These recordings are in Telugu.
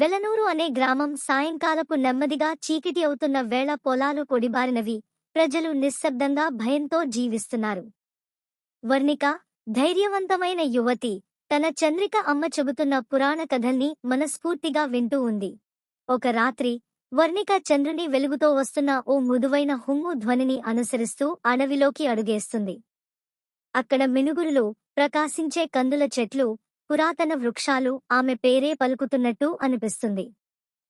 వెలనూరు అనే గ్రామం సాయంకాలపు నెమ్మదిగా చీకటి అవుతున్న వేళ పొలాలు కొడిబారినవి ప్రజలు నిశ్శబ్దంగా భయంతో జీవిస్తున్నారు. వర్ణిక ధైర్యవంతమైన యువతి తన చంద్రిక అమ్మ చెబుతున్న పురాణ కథల్ని మనస్ఫూర్తిగా వింటూ ఉంది. ఒక రాత్రి వర్ణిక చంద్రుని వెలుగుతో వస్తున్న ఓ మృదువైన హుమ్ము ధ్వనిని అనుసరిస్తూ అడవిలోకి అడుగేస్తుంది. అక్కడ మినుగురులు ప్రకాశించే కందుల చెట్లు పురాతన వృక్షాలు ఆమె పేరే పలుకుతున్నట్టు అనిపిస్తుంది.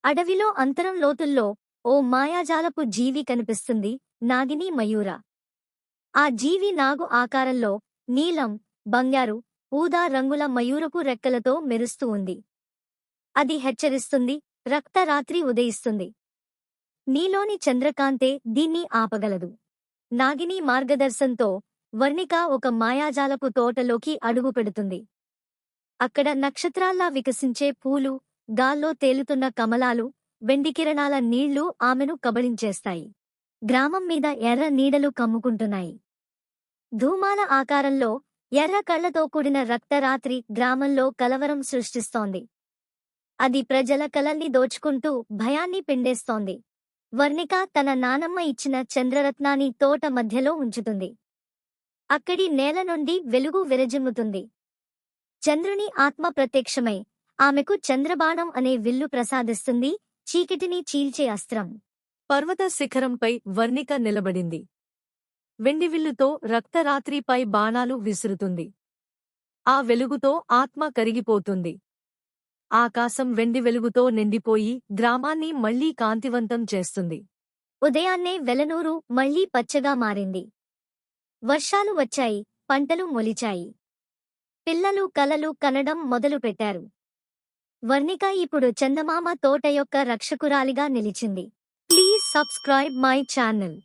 అడవిలో అంతరం లోతుల్లో ఓ మాయాజాలపు జీవి కనిపిస్తుంది నాగిని మయూర. ఆ జీవి నాగు ఆకారంలో నీలం బంగారు ఊదా రంగుల మయూరపు రెక్కలతో మెరుస్తూ ఉంది. అది హెచ్చరిస్తుంది రక్తరాత్రి ఉదయిస్తుంది. నీలోని చంద్రకాంతే దీన్ని ఆపగలదు. నాగిని మార్గదర్శంతో వర్ణిక ఒక మాయాజాలపు తోటలోకి అడుగు పెడుతుంది. అక్కడ నక్షత్రాల్లా వికసించే పూలు గాల్లో తేలుతున్న కమలాలు వెండికిరణాల నీళ్ళు ఆమెను కబళించేస్తాయి. గ్రామం మీద ఎర్ర నీడలు కమ్ముకుంటున్నాయి. ధూమాల ఆకారంలో ఎర్ర కళ్ళతో కూడిన రక్తరాత్రి గ్రామంలో కలవరం సృష్టిస్తోంది. అది ప్రజల కలల్ని దోచుకుంటూ భయాన్ని పిండేస్తోంది. వర్ణిక తన నానమ్మ ఇచ్చిన చంద్రరత్నాన్ని తోట మధ్యలో ఉంచుతుంది. అక్కడి నేల నుండి వెలుగు విరజిమ్ముతుంది. చంద్రుని ఆత్మ ప్రత్యక్షమై. ఆమెకు చంద్రబాణం అనే విల్లు ప్రసాదిస్తుంది. చీకటిని చీల్చే అస్త్రం. పర్వత శిఖరంపై వర్ణిక నిలబడింది. వెండివిల్లుతో రక్తరాత్రిపై బాణాలు విసురుతుంది. ఆ వెలుగుతో ఆత్మ కరిగిపోతుంది. ఆకాశం వెండి వెలుగుతో నిండిపోయి గ్రామాన్ని మళ్ళీ కాంతివంతం చేస్తుంది. ఉదయాన్నే వెలనూరు మళ్ళీ పచ్చగా మారింది. వర్షాలు వచ్చాయి. పంటలు మొలిచాయి. పిల్లలు కలలు కనడం మొదలుపెట్టారు. వర్ణిక ఇప్పుడు చందమామ తోట యొక్క రక్షకురాలిగా నిలిచింది. Please subscribe my channel.